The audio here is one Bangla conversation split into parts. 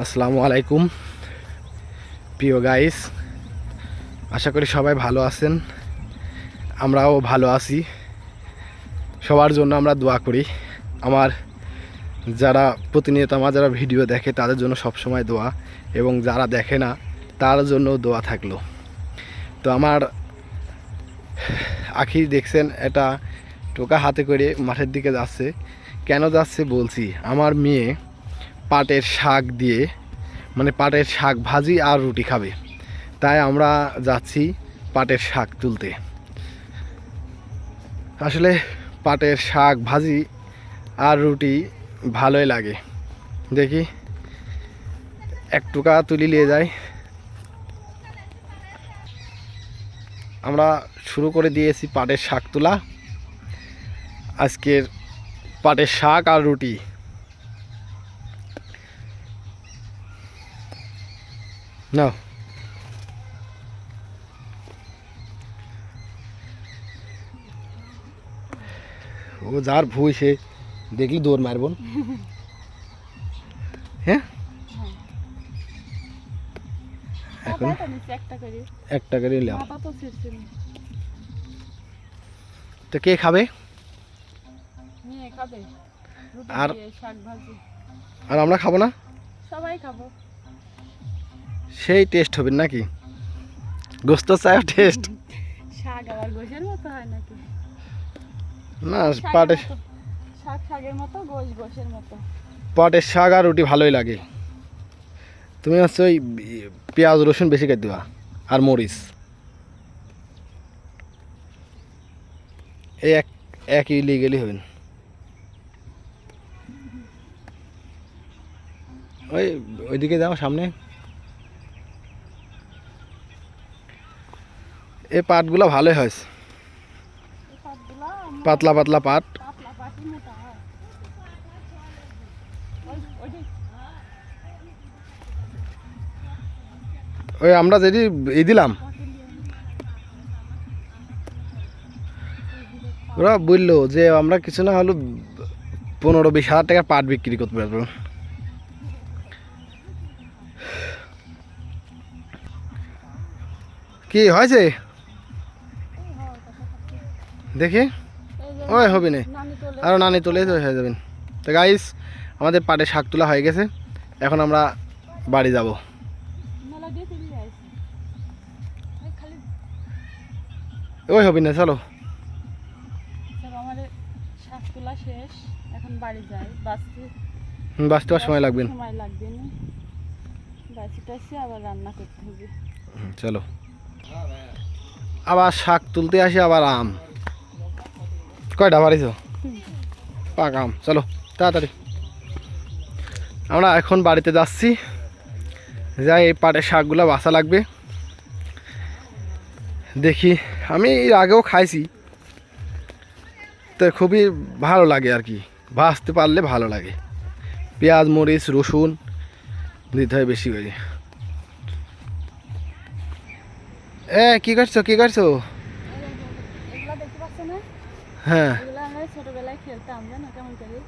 আসসালামু আলাইকুম। প্রিয় গাইস আশা করি সবাই ভালো আছেন। আমরাও ভালো আছি। সবার জন্য আমরা দোয়া করি। আমার যারা প্রতিনিয়ত আমার যারা ভিডিও দেখে, তাদের জন্য সবসময় দোয়া এবং যারা দেখে না, তার জন্য দোয়া থাকল। তো আমার আখি দেখছেন, এটা টোকা হাতে করে মাঠের দিকে যাচ্ছে। কেন যাচ্ছে বলছি, আমার মেয়ে পাটের শাক দিয়ে মানে পাটের শাক ভাজি আর রুটি খাবে। তাই আমরা যাচ্ছি পাটের শাক তুলতে। আসলে পাটের শাক ভাজি আর রুটি ভালোই লাগে। দেখি, এক টুকা তুলি নিয়ে যাই। আমরা শুরু করে দিয়েছি পাটের শাক তোলা। আজকের পাটের শাক আর রুটি। নাও ও যার ভুই সে দেখলি দৌড় মারব। হ্যাঁ? এখন? একটা করে। নিলাম তো কে খাবে? খাবে। আর- আর আমরা খাব না? সবাই খাব। সেই টেস্ট হবে নাকি? গোস্ত চায় টেস্ট শাক আবার গোশের মতো হয় নাকি? না পাটের শাক শাকের মতো গোশ গোশের মতো। পাটের শাক আর রুটি ভালোই লাগে। তুমি হচ্ছে ওই পেঁয়াজ রসুন বেশি করে দেওয়া আর মরিচ। এই এক একই লিয়ে গেলেই হবেন ওই ওইদিকে যাও সামনে। এই পাটগুলো ভালোই আমরা পাতলা পাতলা পাট। হয় ওই- আমরা যদি এই দিলাম। ওরা বলল যে আমরা কিছু না হলো পনেরো বিশ হাজার টাকার পাট বিক্রি করতে পারব। কি হয়েছে? হয়। দেখি? ওই হবে না। নানি তোলে আরও নানি তোলে হয়ে যাবেন তো গাইস আমাদের পাটে শাক তোলা হয়ে গেছে। এখন আমরা বাড়ি যাব। ওই হবি না চলো। শাক তোলা শেষ। এখন বাড়ি যাই। বাসতে হুম, বাঁচতে সময় লাগবে চলো। আবার শাক তুলতে আসি আবার আম। কয়টা চলো, তাড়াতাড়ি। আমরা এখন বাড়িতে যাচ্ছি। যাই, এই পাটের শাকগুলো বাসা লাগবে। দেখি, আমি এর আগেও খাইছি। তো খুবই ভালো লাগে আর কি। ভাজতে পারলে ভালো লাগে। পেঁয়াজ, মরিচ, রসুন দিতে হয় বেশি করে। এ, কি করছ? কি করছ এগুলা দেখতে পাচ্ছ না হ্যাঁ। ছোটবেলায় খেলতাম জানো? কেমন করে?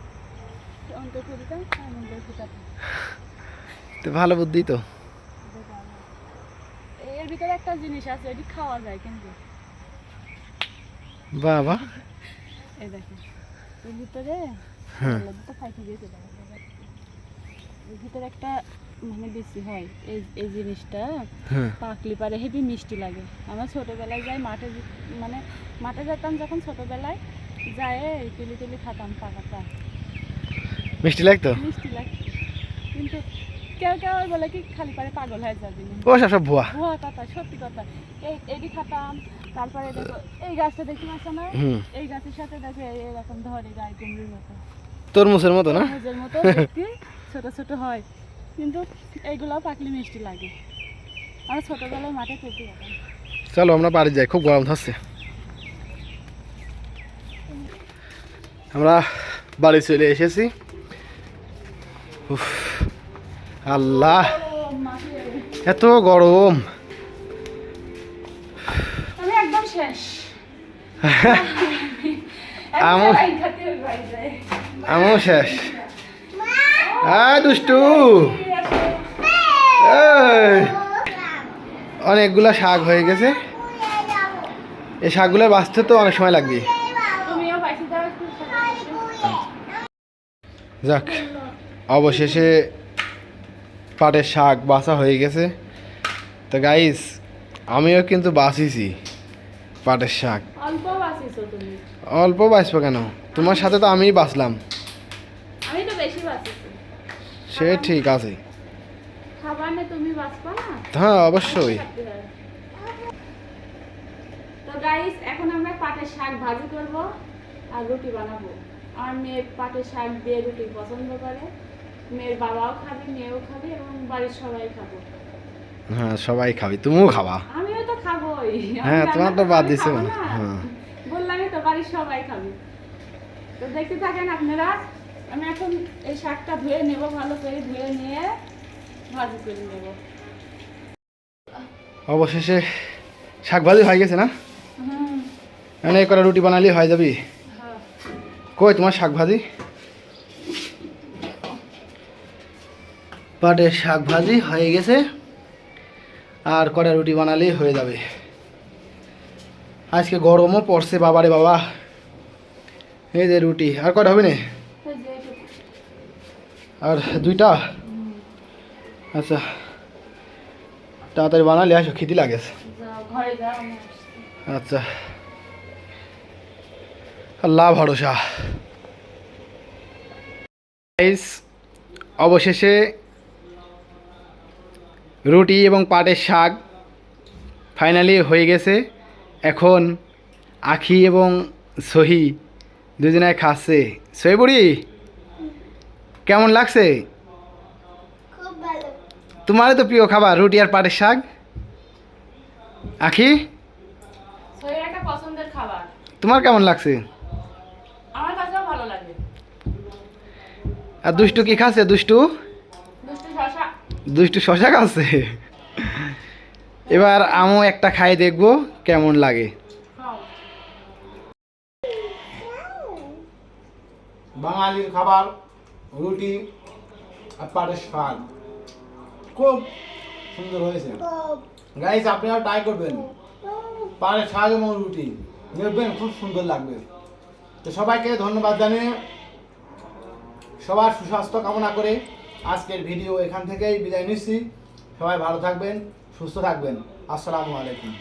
অন্ত করিতাম এমন করে ফুটাতাম তো ভালো বুদ্ধি তো। এর ভিতরে একটা জিনিস আছে এটি খাওয়া যায় কিন্তু। বাবা। এই দেখো এর ভিতরে হ্যাঁ। ভিতরে একটা মানে বেশি হয় এই এই জিনিসটা। হ্যাঁ। পাকলি পারে হেবি মিষ্টি লাগে। আমরা ছোটোবেলায় যাই মাঠে মানে মাঠে যেতাম যখন ছোটোবেলায় যায় এই তুলি তুলি খাতাম পাকাটা মিষ্টি লাগতো? মিষ্টি লাগতো। কিন্তু কেউ কেউ বলে কি খালি পারে পাগল হয়ে যাবি ও সব ভুয়া। ভুয়া কথা সত্যি কথা। এই এডি খাতাম তারপরে দেখো এই গাছটা দেখতে পাচ্ছ না এই গাছের সাথে দেখো এই- এরকম ধরে গায়ে কুমড়ির মতো। তরমুজের মতো না? তরমুজের মতো ছোট ছোট হয়। কিন্তু এইগুলো পাকলি মিষ্টি লাগে। ছোটবেলায় মাঠে যেতাম। চলো আমরা বাড়ি যাই খুব গরম ধরছে আমরা বাড়ি চলে এসেছি। আল্লাহ এত গরম। আমি একদম শেষ। আমও আয় দুষ্টু। অনেকগুলা শাক হয়ে গেছে। এই শাকগুলো বাঁচতে তো অনেক সময় লাগবে। যাক অবশেষে পাটের শাক বাছা হয়ে গেছে। তো গাইস আমিও কিন্তু বাছিছি পাটের শাক। অল্প বাঁচিছো বাঁচবো কেন? তোমার সাথে তো আমিই বাঁচলাম। সে ঠিক আছে খাবার না তুমি বাঁচবা না হ্যাঁ অবশ্যই। তো গাইস এখন আমরা পাটের শাক ভাজি করব আর রুটি বানাবো। আমার মেয়ে পাটের শাক দিয়ে রুটি পছন্দ করে। মেয়ের বাবাও খাবে মেয়েও খাবে এবং বাড়ির সবাই খাব। হ্যাঁ সবাই খাবি তুমিও খাবা। আমিও তো খাবোই। হ্যাঁ, তোমার তো বাদ দিছো। হ্যাঁ। বললামই তো বাড়ির সবাই খাবে। তো দেখতে থাকেন আপনারা। আমি এখন এই শাকটা ধুয়ে নেব ভালো করে ধুয়ে নিয়ে ভাজি করে নেব অবশেষে শাক ভাজি হয়ে গেছে না? হুম মানে করে রুটি বানালে হয়ে যাবি? কই তোমার শাক ভাজি? পাটের শাক ভাজি হয়ে গেছে। আর কটা রুটি বানালেই হয়ে যাবে। আজকে গরমও পড়ছে বাবারে বাবা। এই যে রুটি। আর কটা হবে না। আর দুইটা? আচ্ছা তাড়াতাড়ি বানালে আসো খিদি লাগে। আচ্ছা। আল্লাহ ভরসা। অবশেষে রুটি এবং পাটের শাক ফাইনালি হয়ে গেছে। এখন আখি এবং সহি দুজনায় খাচ্ছে। সহি বুড়ি কেমন লাগছে? তোমারই তো প্রিয় খাবার রুটি আর পাটের শাক। আখি? তোমার কেমন লাগছে? আর দুষ্টু কি খাচ্ছে দুষ্টু? দুষ্টু শশা। খাচ্ছে? এবার আমও একটা খাই দেখব কেমন লাগে। বাঙালির খাবার রুটি আর পাটের শাক। খুব সুন্দর হয়েছে। গাইস আপনারা ট্রাই করবেন। পারে শাক এবং রুটি। দেখবেন খুব সুন্দর লাগবে। তো সবাইকে ধন্যবাদ জানিয়ে সবার সুস্বাস্থ্য কামনা করে আজকের ভিডিও এখান থেকেই বিদায় নিচ্ছি। সবাই ভালো থাকবেন, সুস্থ থাকবেন। আসসালামু আলাইকুম।